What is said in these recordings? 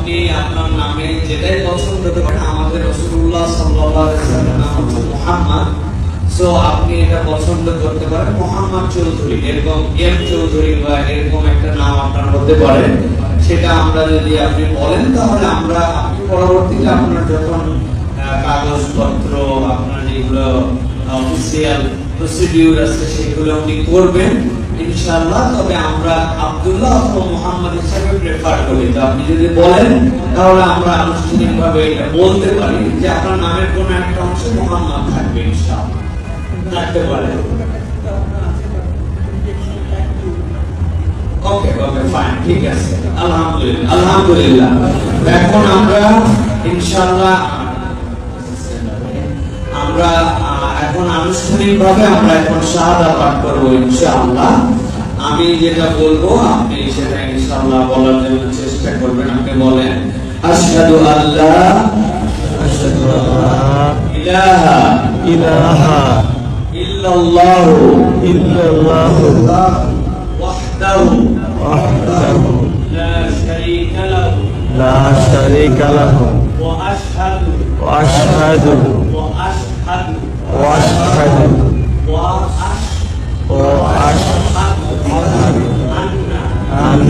আপনি আপনার নামে যেটাই পছন্দ করেন আমাদের রসুল্লাহ মুহাম্মদ। সো আপনি এটা পছন্দ করতে পারেন, মোহাম্মদ চৌধুরী, এরকম এম চৌধুরী বা এরকম একটা নাম আপনার হতে পারে সেটা আমরা যদি আপনি বলেন, তাহলে আমরা আপনি পরবর্তীতে আপনার যখন কাগজপত্র, আপনার যেগুলো অফিসিয়াল প্রসিডিউর আছে সেগুলো করবেন, ইনশাআল্লাহ। তবে আমরা আব্দুল্লাহ মোহাম্মদ প্রেফার করি। তো আপনি যদি বলেন, তাহলে আমরা আনুষ্ঠানিকভাবে এটা বলতে পারি যে আপনার নামের একটা মোহাম্মদ থাকবে, ইনশাআল্লাহ। থাকতে পারে। ওকে ঠিক আছে। এখন আমরা, ইনশাআল্লাহ, আমরা আমরা এখন শাহাদা পাঠ করব ইনশাআল্লাহ। আমি যেটা বলব আপনি সেটা ইনশাআল্লাহ বলার জন্য চেষ্টা করবেন। আপনি বলেন আশহাদু আল্লাহ আশহাদু আল্লাহ ইলাহা ইলাহা ওয়াহদাহু ওয়াহদাহু লা শারীকা লাহু লা শারীকা লাহু ওয়া আশহাদু ওয়া আশহাদু أن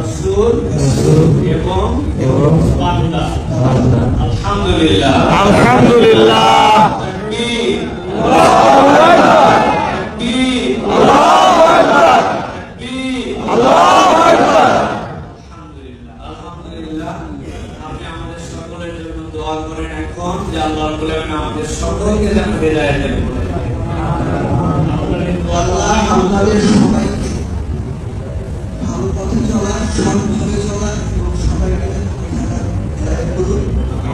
রাসূল এবং বান্দা। আলহামদুলিল্লাহ। আলহামদুলিল্লাহ। আমাদের সকলের জন্য দোয়া করেন এখন যে আল্লাহ রাব্বুল আমাদের সকলকে যেন হেদায়েত দেন আল্লাহ আমাদের চলা সৎভাবে চলা এবং সবাইকে করুন। থেকে